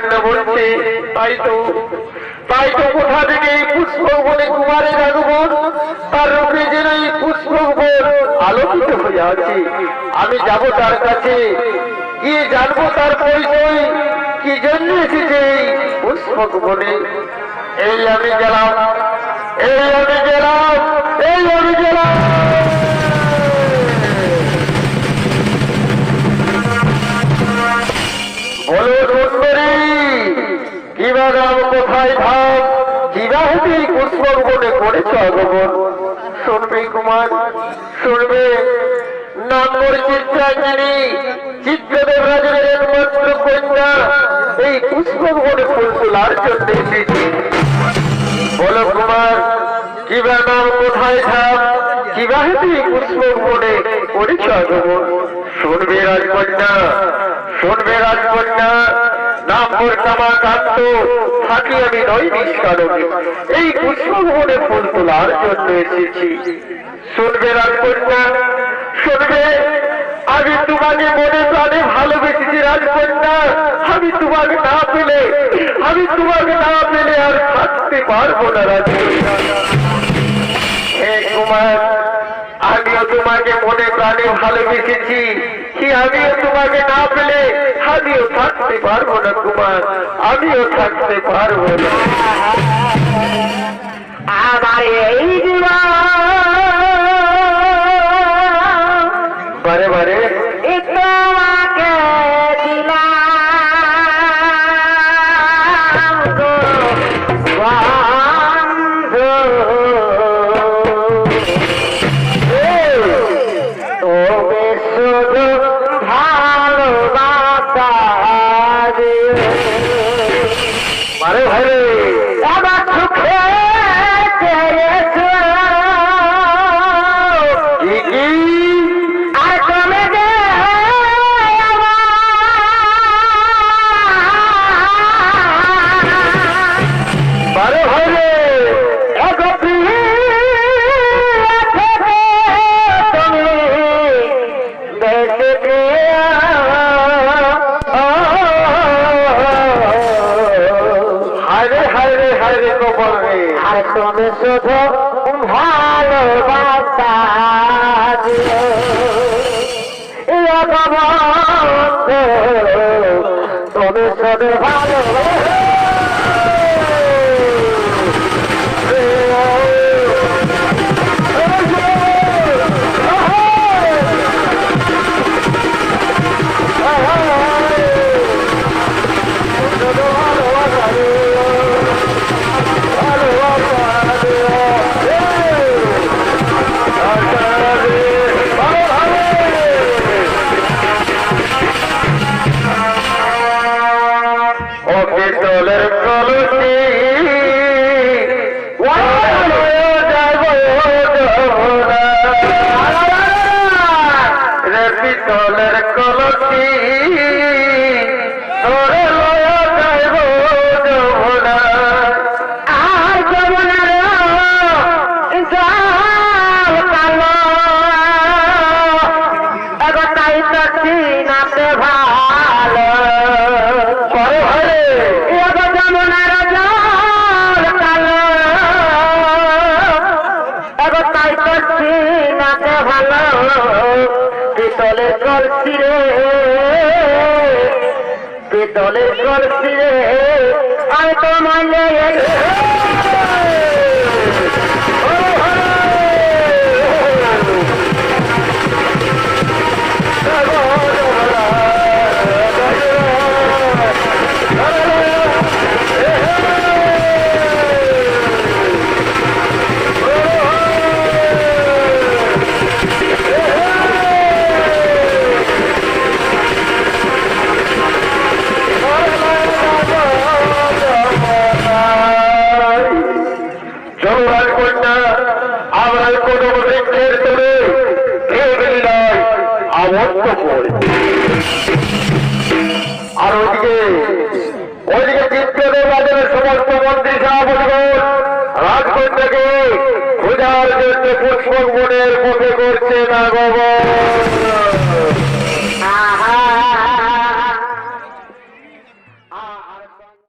রাজকন্যা বলছে, তাই তো তাই তো কোথা থেকে এই পুষ্পক বলে কুমারের আগমন? তার রূপে যেন এই পুষ্পক বন আলোকিত হয়ে আছে। আমি যাব তার কাছে, গিয়ে জানব তার পরিচয়। কি জন্য এসেছে এই পুষ্পক বনে এই আমি গেলাম, এই আমি কোথায় ধাম কিবা হতে পুষ্পক বনে করেছ আগমন। শুনবে কুমার, শুনবে। নাম পরিচিত চাকরি চিত্রদেব রাজের একমাত্র কন্যা। এই পুষ্পক বনে ফুল তোলার জন্য বলো কুমার কিবা নাম কোথায় ধাম কিবা হতে পুষ্পক বনে করেছ আগমন। শুনবে রাজকন্যা শুনবে রাজকন্যা। আমি আমি তোমাকে মনে প্রাণে ভালোবেসেছি রাজকন্যা। আমি তোমাকে না পেলে, আমি তোমাকে না পেলে আর থাকতে পারব না রাজকন্যা। হে কুমার তোমাকে মনে প্রাণে ভালোবেসেছি। কি আমিও তোমাকে না পেলে, আমিও থাকতে পারব না কুমার আমিও থাকতে পারব না। আমার সুখে আর কমে দে বারে হায়রে কবর রে। আর তুমি শুধু ভালোবাসা তুমি শুধু ভালোবাসা পিতলের কলসি রে পিতলের কলসি রে আমি তো ওইদিকে চিত্রদেব বাজারের সমস্ত মন্ত্রী সভাপতিগণ রাজকন্যাকে খোঁজার জন্য পুষ্পক বনের মুখে করছে না গগন।